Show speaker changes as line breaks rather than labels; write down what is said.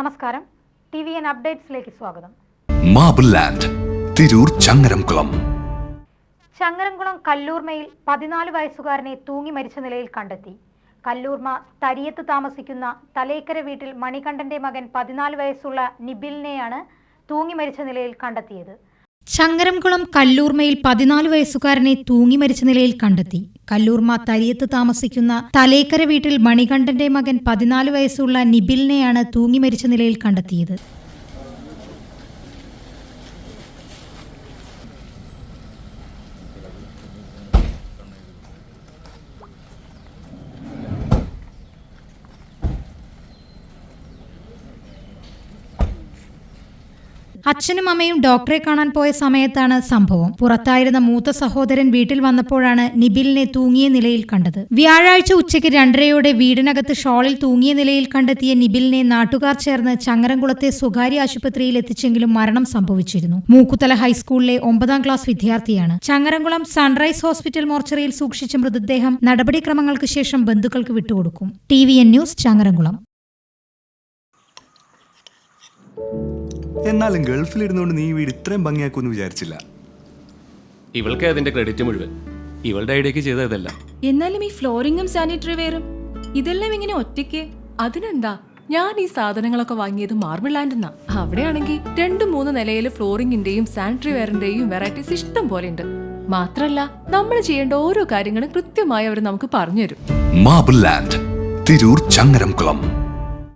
നമസ്കാരം. T V N അപ്ഡേറ്റ്സിലേക്ക് സ്വാഗതം.
Marble land Tirur Changaramkulam.
Changaramkulam കല്ലൂർമയിൽ പതിനാല് വയസ്സുകാരനെ തൂങ്ങി മരിച്ച നിലയിൽ കണ്ടെത്തി. കല്ലൂർമ തരിയത്ത് താമസിക്കുന്ന തലേക്കര വീട്ടിൽ മണികണ്ഠന്റെ മകൻ പതിനാല് വയസ്സുള്ള നിബിലിനെയാണ് തൂങ്ങി മരിച്ച നിലയിൽ കണ്ടെത്തിയത്.
ചങ്ങരംകുളം കല്ലൂർമയിൽ പതിനാല് വയസ്സുകാരനെ തൂങ്ങി മരിച്ച നിലയിൽ കണ്ടെത്തി. കല്ലൂർമ തരിയത്ത് താമസിക്കുന്ന തലേക്കര വീട്ടിൽ മണികണ്ഠന്റെ മകൻ പതിനാല് വയസ്സുള്ള നിബിലിനെയാണ് തൂങ്ങി മരിച്ച നിലയിൽ കണ്ടെത്തിയത്. അച്ഛനും അമ്മയും ഡോക്ടറെ കാണാൻ പോയ സമയത്താണ് സംഭവം. പുറത്തായിരുന്ന മൂത്ത സഹോദരൻ വീട്ടിൽ വന്നപ്പോഴാണ് നിബിലിനെ തൂങ്ങിയ നിലയിൽ കണ്ടത്. വ്യാഴാഴ്ച ഉച്ചയ്ക്ക് രണ്ടരയോടെ വീടിനകത്ത് ഷോളിൽ തൂങ്ങിയ നിലയിൽ കണ്ടെത്തിയ നിബിലിനെ നാട്ടുകാർ ചേർന്ന് ചങ്ങരംകുളത്തെ സ്വകാര്യ ആശുപത്രിയിൽ എത്തിച്ചെങ്കിലും മരണം സംഭവിച്ചിരുന്നു. മൂക്കുത്തല ഹൈസ്കൂളിലെ ഒമ്പതാം ക്ലാസ് വിദ്യാർത്ഥിയാണ്. ചങ്ങരംകുളം സൺറൈസ് ഹോസ്പിറ്റൽ മോർച്ചറിയിൽ സൂക്ഷിച്ച മൃതദേഹം നടപടിക്രമങ്ങൾക്ക് ശേഷം ബന്ധുക്കൾക്ക് വിട്ടുകൊടുക്കും. T V N news Changaramkulam.
എന്നാലും ഗൾഫിലിരുന്നുകൊണ്ട് നീ വീട് ഇത്രയും ഭംഗിയാക്കുമെന്ന് വിചാരിച്ചില്ല.
ഇവൾക്ക് അതിന്റെ ക്രെഡിറ്റ് മുഴുവൻ. ഇവളുടെ ഐഡിയക്ക് ചെയ്ത ഇതല്ല.
എന്നാലും ഈ ഫ്ലോറിംഗും സാനിറ്ററി വെയറും ഇതെല്ലാം ഇങ്ങനെ ഒറ്റയ്ക്ക്? അതിനെന്താ? ഞാൻ ഈ സാധനങ്ങളൊക്കെ വാങ്ങിയത് മാർബിൾ ലാൻഡ് എന്നാ അവിടെയാണെങ്കിൽ രണ്ടും മൂന്ന് നിലയിൽ ഫ്ലോറിംഗിന്റെയും സാനിറ്ററി വെയറിന്റെയും വെറൈറ്റീസ് ഇഷ്ടം പോലെ ഉണ്ട്. മാത്രല്ല നമ്മൾ ചെയ്യേണ്ട ഓരോ കാര്യങ്ങളും കൃത്യമായി അവർ നമുക്ക് പറഞ്ഞുതരും.
Marble land Tirur Changaramkulam